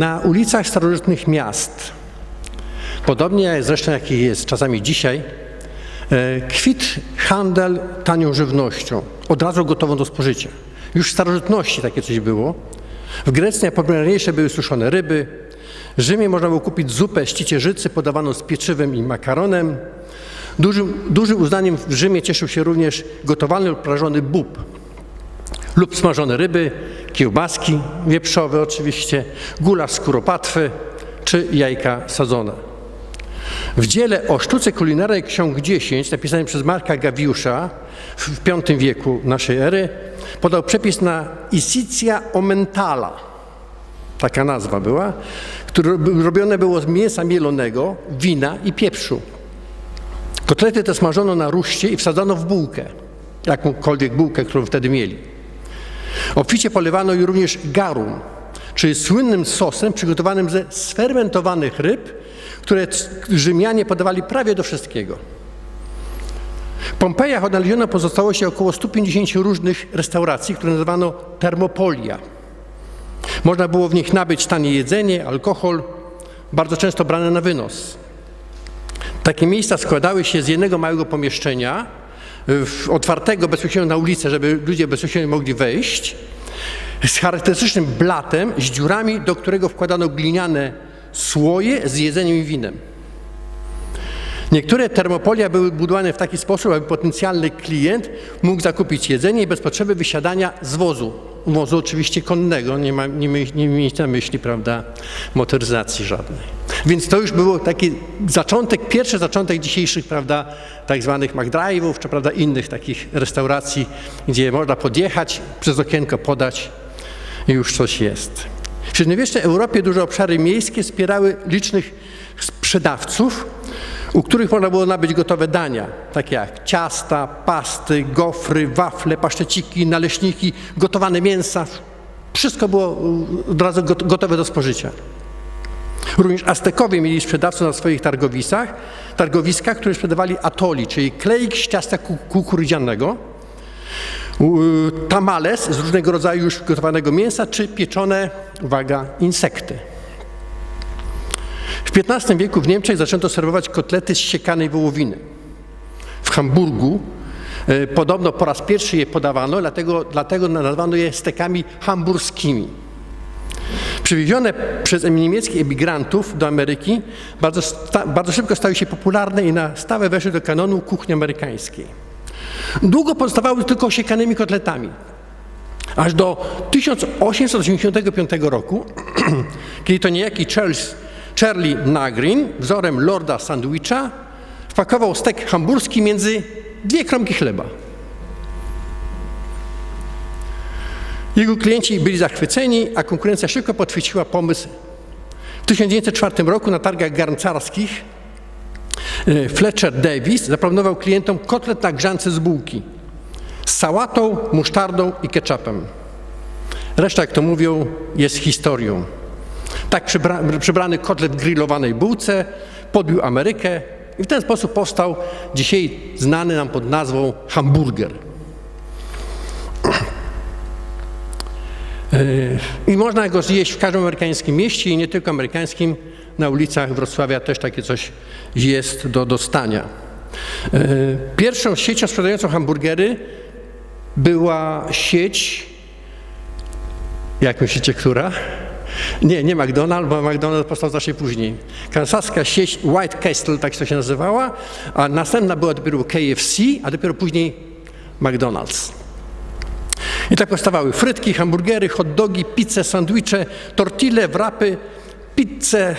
Na ulicach starożytnych miast, podobnie zresztą jak jest czasami dzisiaj, e, kwit handel tanią żywnością, od razu gotową do spożycia. Już w starożytności takie coś było. W Grecji najpopularniejsze były suszone ryby. W Rzymie można było kupić zupę z cicierzycy podawaną z pieczywem i makaronem. Dużym, dużym uznaniem w Rzymie cieszył się również gotowany lub prażony bób lub smażone ryby, kiełbaski wieprzowe oczywiście, gulasz z kuropatwy czy jajka sadzone. W dziele o sztuce kulinarnej Ksiąg 10, napisanym przez Marka Gawiusza w V wieku naszej ery, podał przepis na isicia omentala, taka nazwa była, które robione było z mięsa mielonego, wina i pieprzu. Kotlety te smażono na ruszcie i wsadzano w bułkę, jakąkolwiek bułkę, którą wtedy mieli. Obficie polewano i również garum, czyli słynnym sosem przygotowanym ze sfermentowanych ryb, które Rzymianie podawali prawie do wszystkiego. W Pompejach odnaleziono pozostałości około 150 różnych restauracji, które nazywano termopolia. Można było w nich nabyć tanie jedzenie, alkohol, bardzo często brane na wynos. Takie miejsca składały się z jednego małego pomieszczenia, otwartego bezpośrednio na ulicę, żeby ludzie bezpośrednio mogli wejść, z charakterystycznym blatem, z dziurami, do którego wkładano gliniane słoje z jedzeniem i winem. Niektóre termopolia były budowane w taki sposób, aby potencjalny klient mógł zakupić jedzenie bez potrzeby wysiadania z wozu. Wozu oczywiście konnego, nie, ma, nie, my, nie mieć na myśli, prawda, motoryzacji żadnej. Więc to już był taki zaczątek, pierwszy zaczątek dzisiejszych, prawda, tak zwanych McDrive'ów, czy prawda, innych takich restauracji, gdzie można podjechać, przez okienko podać i już coś jest. W średniowiecznej Europie duże obszary miejskie wspierały licznych sprzedawców, u których można było nabyć gotowe dania, takie jak ciasta, pasty, gofry, wafle, paszczeciki, naleśniki, gotowane mięsa. Wszystko było od razu gotowe do spożycia. Również Aztekowie mieli sprzedawców na swoich targowiskach, targowiskach, które sprzedawali atoli, czyli kleik z ciasta kukurydzianego, tamales z różnego rodzaju już gotowanego mięsa, czy pieczone, uwaga, insekty. W XV wieku w Niemczech zaczęto serwować kotlety z siekanej wołowiny. W Hamburgu e, podobno po raz pierwszy je podawano, dlatego, dlatego nazwano je stekami hamburskimi. Przywiezione przez niemieckich emigrantów do Ameryki bardzo, bardzo szybko stały się popularne i na stałe weszły do kanonu kuchni amerykańskiej. Długo pozostawały tylko siekanymi kotletami. Aż do 1885 roku, kiedy to niejaki Charles Charlie Nagrin wzorem Lorda Sandwicha wpakował stek hamburski między dwie kromki chleba. Jego klienci byli zachwyceni, a konkurencja szybko podchwyciła pomysł. W 1904 roku na targach garncarskich e, Fletcher Davis zaproponował klientom kotlet na grzance z bułki z sałatą, musztardą i ketchupem. Reszta, jak to mówią, jest historią. Tak przybra przybrany kotlet grillowanej bułce podbił Amerykę i w ten sposób powstał dzisiaj znany nam pod nazwą hamburger. I można go zjeść w każdym amerykańskim mieście i nie tylko amerykańskim. Na ulicach Wrocławia też takie coś jest do dostania. Pierwszą siecią sprzedającą hamburgery była sieć, jak myślicie, która? Nie, nie McDonald's, bo McDonald's powstał znacznie później. Kansaska sieć White Castle, tak to się nazywała, a następna była dopiero KFC, a dopiero później McDonald's. I tak powstawały frytki, hamburgery, hot dogi, pizze, sandwicze, tortille, wrapy, pizze,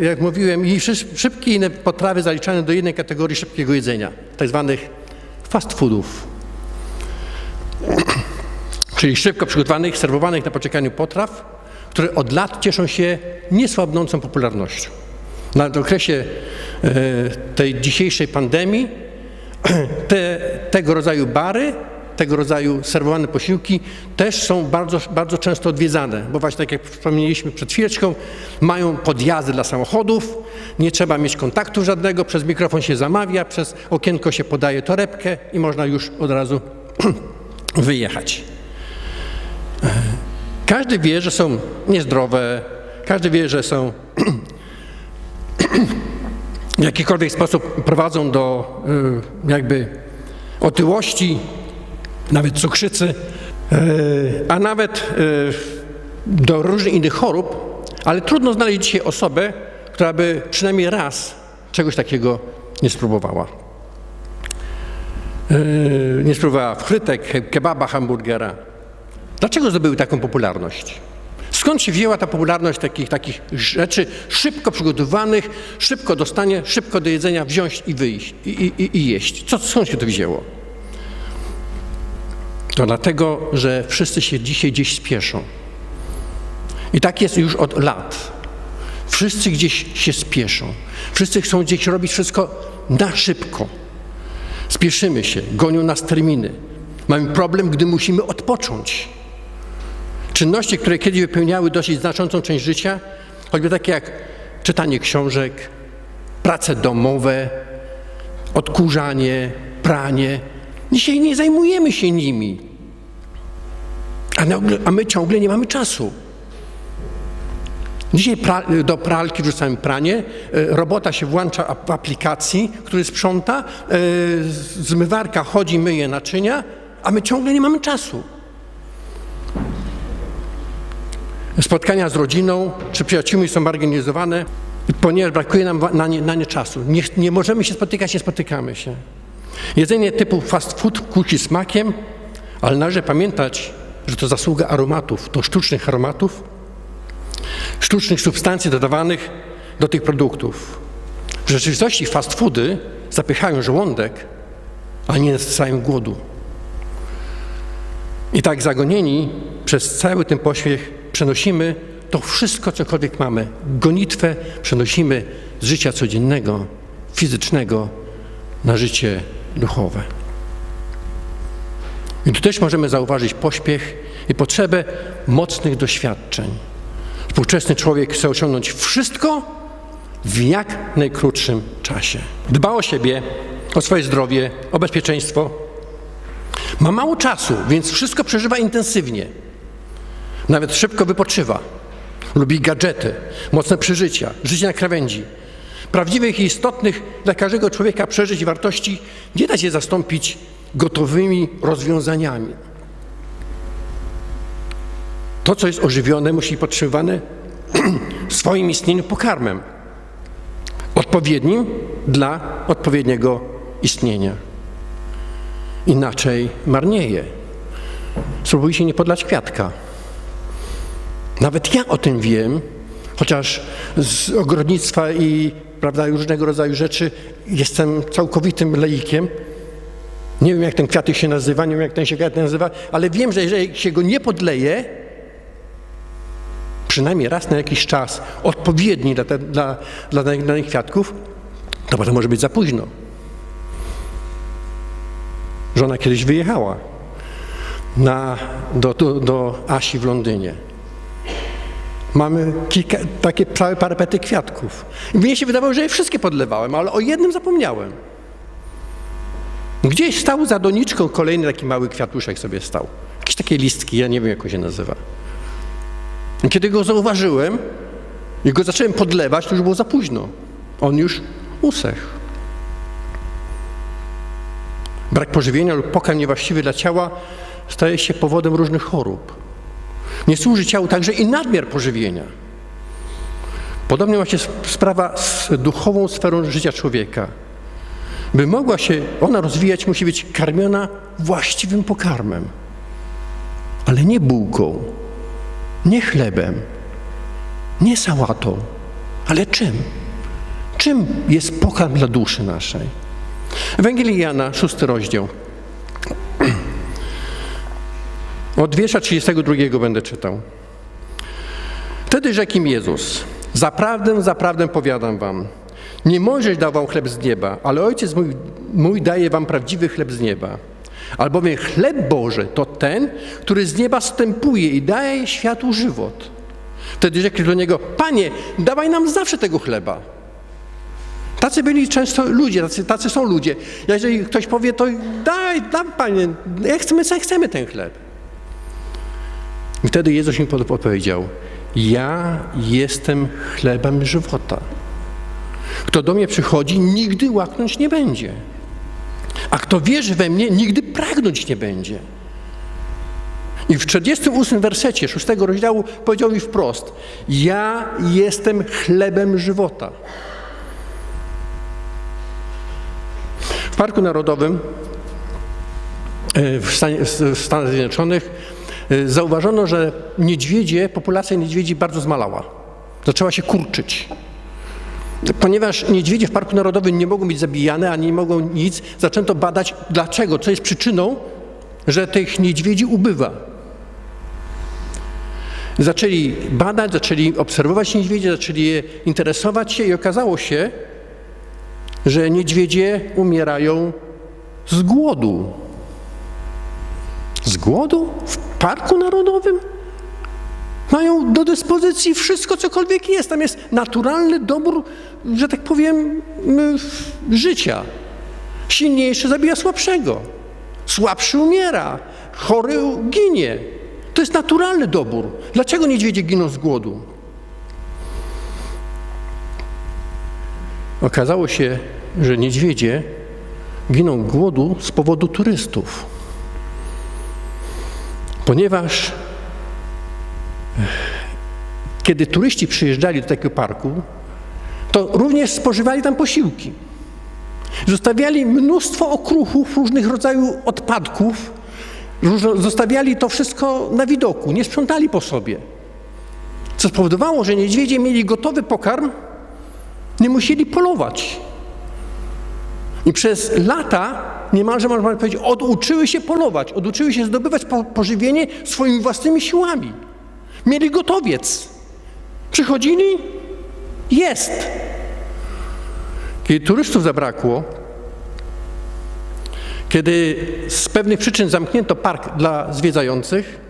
e, jak mówiłem, i szybkie inne potrawy zaliczane do jednej kategorii szybkiego jedzenia, tak zwanych fast foodów. Czyli szybko przygotowanych, serwowanych na poczekaniu potraw, które od lat cieszą się niesłabnącą popularnością. Na okresie e, tej dzisiejszej pandemii te, tego rodzaju bary, tego rodzaju serwowane posiłki też są bardzo, bardzo często odwiedzane, bo właśnie tak jak wspomnieliśmy przed chwileczką, mają podjazdy dla samochodów, nie trzeba mieć kontaktu żadnego, przez mikrofon się zamawia, przez okienko się podaje torebkę i można już od razu wyjechać. Każdy wie, że są niezdrowe, każdy wie, że są w jakikolwiek sposób prowadzą do y, jakby otyłości, nawet cukrzycy, y, a nawet y, do różnych innych chorób, ale trudno znaleźć dzisiaj osobę, która by przynajmniej raz czegoś takiego nie spróbowała. Nie spróbowała frytek, ke- kebaba, hamburgera. Dlaczego zdobyły taką popularność? Skąd się wzięła ta popularność takich, takich rzeczy szybko przygotowanych, szybko dostanie, szybko do jedzenia wziąć i wyjść i, i, i- jeść? Co, skąd się to wzięło? To dlatego, że wszyscy się dzisiaj gdzieś spieszą. I tak jest już od lat. Wszyscy gdzieś się spieszą. Wszyscy chcą gdzieś robić wszystko na szybko. Spieszymy się, gonią nas terminy. Mamy problem, gdy musimy odpocząć. Czynności, które kiedyś wypełniały dosyć znaczącą część życia, choćby takie jak czytanie książek, prace domowe, odkurzanie, pranie. Dzisiaj nie zajmujemy się nimi. A, nagle, a my ciągle nie mamy czasu. Dzisiaj pra, do pralki wrzucamy pranie, e, robota się włącza w aplikacji, który sprząta, e, zmywarka chodzi, myje naczynia, a my ciągle nie mamy czasu. Spotkania z rodziną czy przyjaciółmi są organizowane, ponieważ brakuje nam na nie, na nie czasu. Nie, nie możemy się spotykać, nie spotykamy się. Jedzenie typu fast food kłóci smakiem, ale należy pamiętać, że to zasługa aromatów, to sztucznych aromatów, sztucznych substancji dodawanych do tych produktów. W rzeczywistości fast foody zapychają żołądek, a nie nasycają głodu. I tak zagonieni przez cały ten pośpiech przenosimy to wszystko, cokolwiek mamy. Gonitwę przenosimy z życia codziennego, fizycznego na życie duchowe. I tu też możemy zauważyć pośpiech i potrzebę mocnych doświadczeń. Współczesny człowiek chce osiągnąć wszystko w jak najkrótszym czasie. Dba o siebie, o swoje zdrowie, o bezpieczeństwo. Ma mało czasu, więc wszystko przeżywa intensywnie. Nawet szybko wypoczywa. Lubi gadżety, mocne przeżycia, życie na krawędzi. Prawdziwych i istotnych dla każdego człowieka przeżyć wartości nie da się zastąpić gotowymi rozwiązaniami. To, co jest ożywione, musi być podtrzymywane w swoim istnieniu pokarmem, odpowiednim dla odpowiedniego istnienia. Inaczej marnieje. Spróbujcie nie podlać kwiatka. Nawet ja o tym wiem, chociaż z ogrodnictwa i prawda, różnego rodzaju rzeczy jestem całkowitym leikiem. Nie wiem, jak ten kwiatek się nazywa, nie wiem, jak ten się kwiatek nazywa, ale wiem, że jeżeli się go nie podleje, przynajmniej raz na jakiś czas, odpowiedni dla, te, dla, dla danych kwiatków, to potem może być za późno. Żona kiedyś wyjechała na, do, do, do Asi w Londynie. Mamy kilka, takie całe parapety kwiatków. I mnie się wydawało, że je wszystkie podlewałem, ale o jednym zapomniałem. Gdzieś stał za doniczką kolejny taki mały kwiatuszek sobie stał. Jakieś takie listki, ja nie wiem jak on się nazywa. I kiedy go zauważyłem i go zacząłem podlewać, to już było za późno. On już usechł. Brak pożywienia lub pokarm niewłaściwy dla ciała staje się powodem różnych chorób. Nie służy ciału także i nadmiar pożywienia. Podobnie właśnie sprawa z duchową sferą życia człowieka. By mogła się ona rozwijać, musi być karmiona właściwym pokarmem, ale nie bułką, nie chlebem, nie sałatą, ale czym? Czym jest pokarm dla duszy naszej? Ewangelii Jana, szósty rozdział. Od wiersza 32 będę czytał. Wtedy rzekł im Jezus, zaprawdę, zaprawdę powiadam wam, nie Mojżesz dał wam chleb z nieba, ale Ojciec mój, mój daje wam prawdziwy chleb z nieba. Albowiem chleb Boży to ten, który z nieba stępuje i daje światu żywot. Wtedy rzekli do Niego, Panie, dawaj nam zawsze tego chleba. Tacy byli często ludzie, tacy, tacy są ludzie. Jeżeli ktoś powie, to daj, dam Panie, chcemy, chcemy ten chleb. Wtedy Jezus im odpowiedział, Ja jestem chlebem żywota. Kto do mnie przychodzi, nigdy łaknąć nie będzie. A kto wierzy we mnie, nigdy pragnąć nie będzie. I w 48 wersecie 6 rozdziału powiedział mi wprost: Ja jestem chlebem żywota. W Parku Narodowym e, w, Stanach Zjednoczonych zauważono, że niedźwiedzie, populacja niedźwiedzi bardzo zmalała. Zaczęła się kurczyć. Ponieważ niedźwiedzie w Parku Narodowym nie mogą być zabijane, ani nie mogą nic, zaczęto badać dlaczego, co jest przyczyną, że tych niedźwiedzi ubywa. Zaczęli badać, zaczęli obserwować niedźwiedzie, zaczęli je interesować się i okazało się, że niedźwiedzie umierają z głodu. Z głodu? W Parku Narodowym? Mają do dyspozycji wszystko, cokolwiek jest. Tam jest naturalny dobór, że tak powiem, życia. Silniejszy zabija słabszego. Słabszy umiera. Chory ginie. To jest naturalny dobór. Dlaczego niedźwiedzie giną z głodu? Okazało się, że niedźwiedzie giną głodu z powodu turystów. Ponieważ kiedy turyści przyjeżdżali do takiego parku, to również spożywali tam posiłki. Zostawiali mnóstwo okruchów, różnych rodzajów odpadków, zostawiali to wszystko na widoku, nie sprzątali po sobie. Co spowodowało, że niedźwiedzie mieli gotowy pokarm, nie musieli polować. I przez lata, niemalże można powiedzieć, oduczyły się polować, oduczyły się zdobywać pożywienie swoimi własnymi siłami. Mieli gotowiec. Przychodzili, jest. Kiedy turystów zabrakło, kiedy z pewnych przyczyn zamknięto park dla zwiedzających,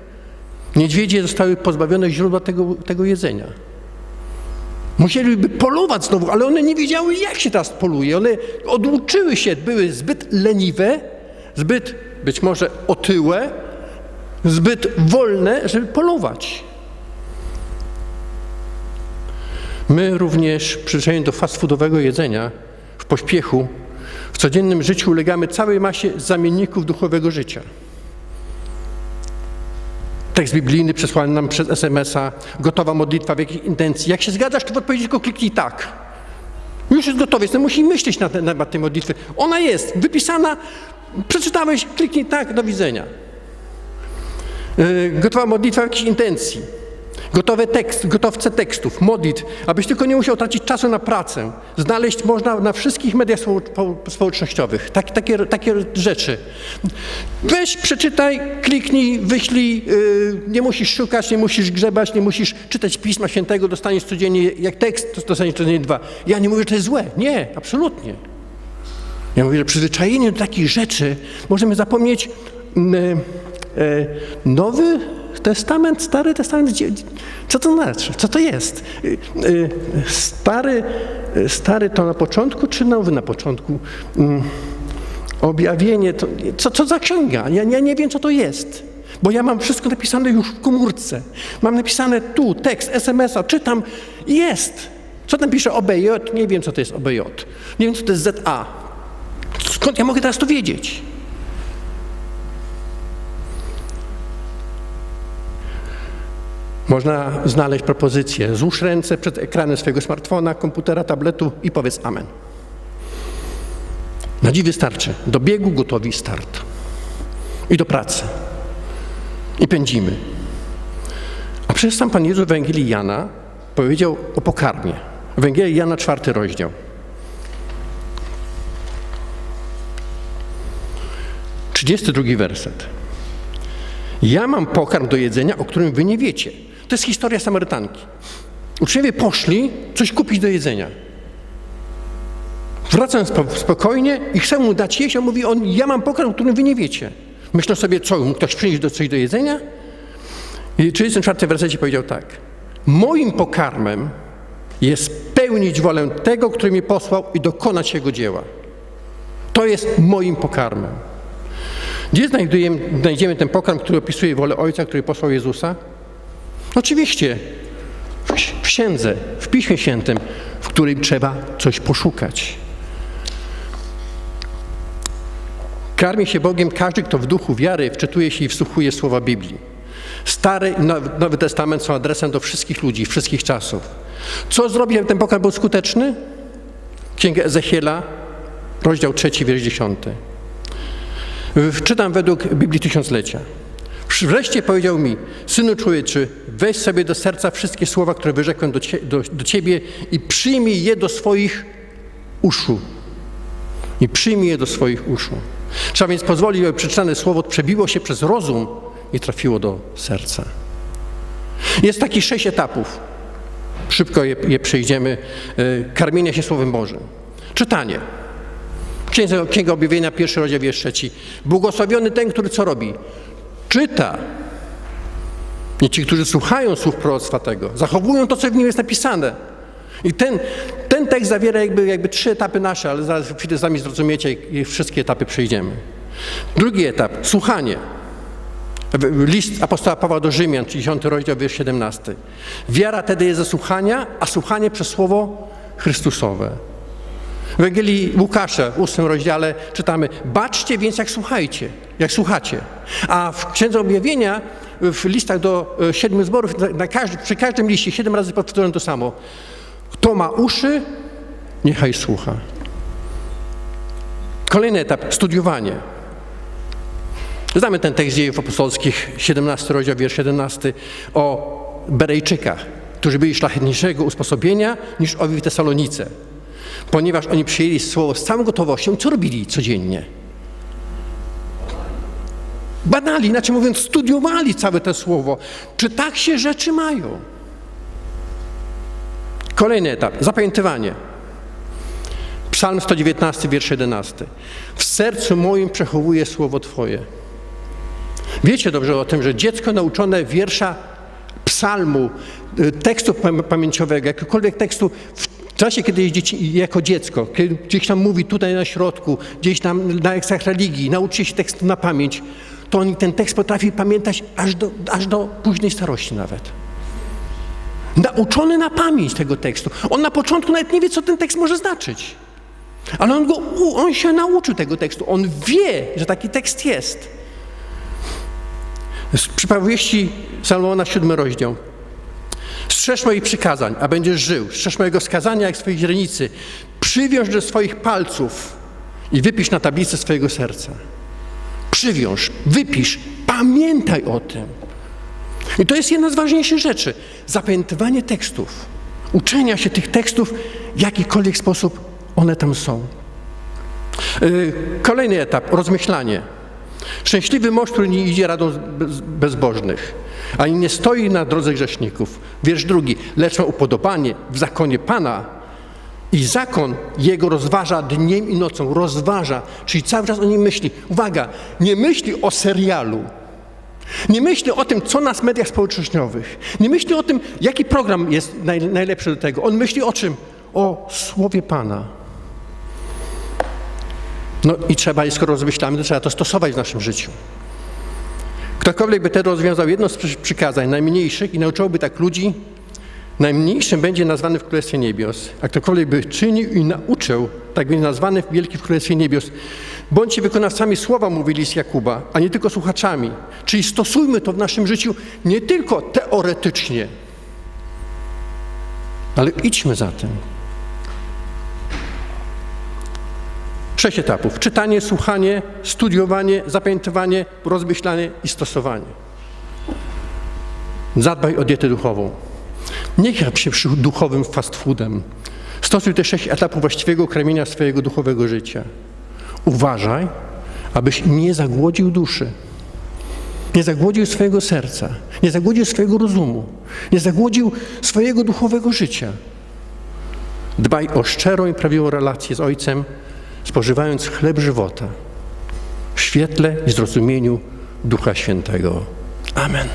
niedźwiedzie zostały pozbawione źródła tego, tego jedzenia. Musieliby polować znowu, ale one nie wiedziały, jak się teraz poluje. One oduczyły się, były zbyt leniwe, zbyt być może otyłe, zbyt wolne, żeby polować. My również przyzwyczajeni do fast foodowego jedzenia w pośpiechu w codziennym życiu ulegamy całej masie zamienników duchowego życia. Tekst biblijny przesłany nam przez SMS-a, gotowa modlitwa w jakiej intencji. Jak się zgadzasz, to w odpowiedzi tylko kliknij tak. Już jest gotowy, nie musi myśleć na temat tej modlitwy. Ona jest wypisana, przeczytałeś, kliknij tak, do widzenia. Yy, gotowa modlitwa w jakiejś intencji. Gotowe tekst, gotowce tekstów, modlitw, abyś tylko nie musiał tracić czasu na pracę. Znaleźć można na wszystkich mediach społecznościowych tak, takie, takie rzeczy. Weź, przeczytaj, kliknij, wyślij, yy, nie musisz szukać, nie musisz grzebać, nie musisz czytać Pisma Świętego, dostaniesz codziennie, jak tekst, to dostaniesz codziennie dwa. Ja nie mówię, że to jest złe. Nie, absolutnie. Ja mówię, że przyzwyczajenie do takich rzeczy możemy zapomnieć yy, yy, nowy Testament, Stary Testament, co to znaczy? Co to jest? Y, y, stary, stary to na początku, czy nowy na początku? Mm, objawienie, to, co, co za księga? Ja, ja nie wiem, co to jest. Bo ja mam wszystko napisane już w komórce. Mam napisane tu, tekst, SMS-a, czytam, jest. Co tam pisze OBJ? Nie wiem, co to jest OBJ. Nie wiem, co to jest ZA. Skąd ja mogę teraz to wiedzieć? Można znaleźć propozycję. Złóż ręce przed ekranem swojego smartfona, komputera, tabletu i powiedz amen. Na dziś wystarczy. Do biegu gotowi start. I do pracy. I pędzimy. A przecież sam Pan Jezus w Ewangelii Jana powiedział o pokarmie. Ewangelii Jana czwarty rozdział. Trzydziesty drugi werset. Ja mam pokarm do jedzenia, o którym wy nie wiecie. To jest historia Samarytanki. Uczniowie poszli coś kupić do jedzenia. Wracam spokojnie i chcę mu dać jeść, a mówi on, ja mam pokarm, którym wy nie wiecie. Myślę sobie, co, mógł ktoś przynieść do coś do jedzenia? I 34 wersecie powiedział tak. Moim pokarmem jest pełnić wolę tego, który mnie posłał i dokonać jego dzieła. To jest moim pokarmem. Gdzie znajdziemy ten pokarm, który opisuje wolę Ojca, który posłał Jezusa? Oczywiście księdze, w Piśmie Świętym, w którym trzeba coś poszukać. Karmi się Bogiem każdy, kto w duchu wiary wczytuje się i wsłuchuje słowa Biblii. Stary i Nowy Testament są adresem do wszystkich ludzi, wszystkich czasów. Co zrobić, aby ten pokarm był skuteczny? Księga Ezechiela, rozdział 3, wiersz 10. Czytam według Biblii Tysiąclecia. Wreszcie powiedział mi, synu człowieczy, weź sobie do serca wszystkie słowa, które wyrzekłem do, do, do ciebie i przyjmij je do swoich uszu. I przyjmij je do swoich uszu. Trzeba więc pozwolić, aby przeczytane słowo przebiło się przez rozum i trafiło do serca. Jest takich sześć etapów. Szybko je, je przejdziemy. Karmienia się Słowem Bożym. Czytanie. Księga, Księga Objawienia, pierwszy rozdział, wiersz trzeci. Błogosławiony ten, który co robi? Czyta. I ci, którzy słuchają słów proroctwa tego, zachowują to, co w nim jest napisane. I ten, ten tekst zawiera jakby, jakby trzy etapy nasze, ale zaraz z nami zrozumiecie i wszystkie etapy przejdziemy. Drugi etap, słuchanie. List apostoła Pawła do Rzymian, 10 rozdział, wiersz 17. Wiara tedy jest ze słuchania, a słuchanie przez słowo Chrystusowe. W Ewangelii Łukasza, w ósmym rozdziale czytamy, baczcie więc jak słuchajcie, jak słuchacie. A w Księdze Objawienia, w listach do siedmiu zborów, na każdy, przy każdym liście siedem razy powtórzone to samo. Kto ma uszy, niechaj słucha. Kolejny etap, studiowanie. Znamy ten tekst dziejów apostolskich, 17 rozdział, wiersz 17, o Berejczykach, którzy byli szlachetniejszego usposobienia niż owi w Tesalonice, ponieważ oni przyjęli słowo z całą gotowością. Co robili codziennie? Badali, inaczej mówiąc, studiowali całe to słowo. Czy tak się rzeczy mają? Kolejny etap, zapamiętywanie. Psalm 119, wiersz 11. W sercu moim przechowuję słowo Twoje. Wiecie dobrze o tym, że dziecko nauczone wiersza psalmu, tekstu pamięciowego, jakiegokolwiek tekstu w czasie, kiedy jest dzieci, jako dziecko, kiedy gdzieś tam mówi tutaj na środku, gdzieś tam na lekcjach religii, nauczy się tekstu na pamięć, to on ten tekst potrafi pamiętać aż do, aż do późnej starości nawet. Nauczony na pamięć tego tekstu. On na początku nawet nie wie, co ten tekst może znaczyć. Ale on, go, on się nauczył tego tekstu. On wie, że taki tekst jest. Z przypowieści Salomona, siódmy rozdział. Strzeż moich przykazań, a będziesz żył. Strzeż mojego skazania jak swojej źrenicy. Przywiąż do swoich palców i wypisz na tablicy swojego serca. Przywiąż, wypisz, pamiętaj o tym. I to jest jedna z ważniejszych rzeczy. Zapamiętywanie tekstów. Uczenia się tych tekstów w jakikolwiek sposób one tam są. Kolejny etap, rozmyślanie. Szczęśliwy mąż, który nie idzie radą bezbożnych, ani nie stoi na drodze grzeszników. Wiersz drugi, lecz ma upodobanie w zakonie Pana i zakon jego rozważa dniem i nocą. Rozważa, czyli cały czas o nim myśli. Uwaga, nie myśli o serialu, nie myśli o tym, co nas w mediach społecznościowych. Nie myśli o tym, jaki program jest naj, najlepszy do tego. On myśli o czym? O Słowie Pana. No i trzeba, skoro rozmyślamy, to trzeba to stosować w naszym życiu. Ktokolwiek by tedy rozwiązał jedno z przykazań, najmniejszych, i nauczyłby tak ludzi, najmniejszym będzie nazwany w Królestwie Niebios. A ktokolwiek by czynił i nauczył, tak będzie nazwany w Królestwie Niebios. Bądźcie wykonawcami słowa, mówili z Jakuba, a nie tylko słuchaczami. Czyli stosujmy to w naszym życiu nie tylko teoretycznie, ale idźmy za tym. Sześć etapów. Czytanie, słuchanie, studiowanie, zapamiętywanie, rozmyślanie i stosowanie. Zadbaj o dietę duchową. Nie chap się duchowym fast foodem. Stosuj te sześć etapów właściwego kremienia swojego duchowego życia. Uważaj, abyś nie zagłodził duszy. Nie zagłodził swojego serca, nie zagłodził swojego rozumu, nie zagłodził swojego duchowego życia. Dbaj o szczerą i prawdziwą relację z Ojcem, spożywając chleb żywota w świetle i zrozumieniu Ducha Świętego. Amen.